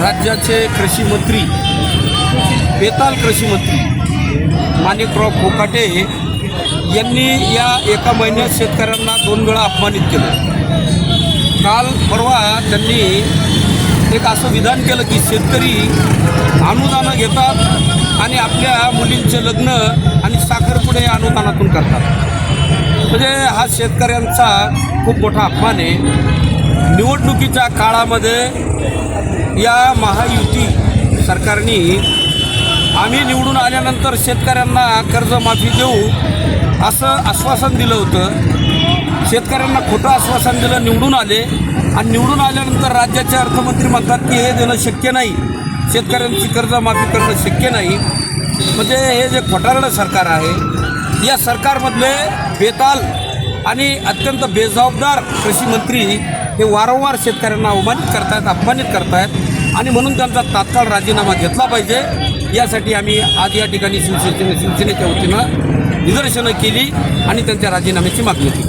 राज्याचे कृषी मंत्री बेताल कृषी मंत्री माणिकराव फोकाटे यांनी या एका महिन्यात शेतकऱ्यांना दोन वेळा अपमानित केलं. काल परवा त्यांनी एक असं विधान केलं की शेतकरी अनुदानं घेतात आणि आपल्या मुलींचे लग्न आणि साखरपुडे अनुदानातून करतात. म्हणजे हा शेतकऱ्यांचा खूप मोठा अपमान आहे. निवडणुकीच्या काळामध्ये या महायुती सरकारने आम्ही निवडून आल्यानंतर शेतकऱ्यांना कर्जमाफी देऊ असं आश्वासन दिलं होतं. शेतकऱ्यांना खोटं आश्वासन दिलं निवडून आले. आणि निवडून आल्यानंतर राज्याचे अर्थमंत्री म्हणतात की हे देणं शक्य नाही. शेतकऱ्यांची कर्जमाफी करणं शक्य नाही. म्हणजे हे जे खोटारडं सरकार आहे या सरकारमधले बेताल आणि अत्यंत बेजबाबदार कृषी मंत्री हे वारंवार शेतकऱ्यांना अवमानित करतायत अपमानित करतायत. आणि म्हणून त्यांचा तात्काळ राजीनामा घेतला पाहिजे. यासाठी आम्ही आज या ठिकाणी शिवसेने शिवसेनेच्या वतीनं निदर्शनं केली आणि त्यांच्या राजीनाम्याची मागणी केली.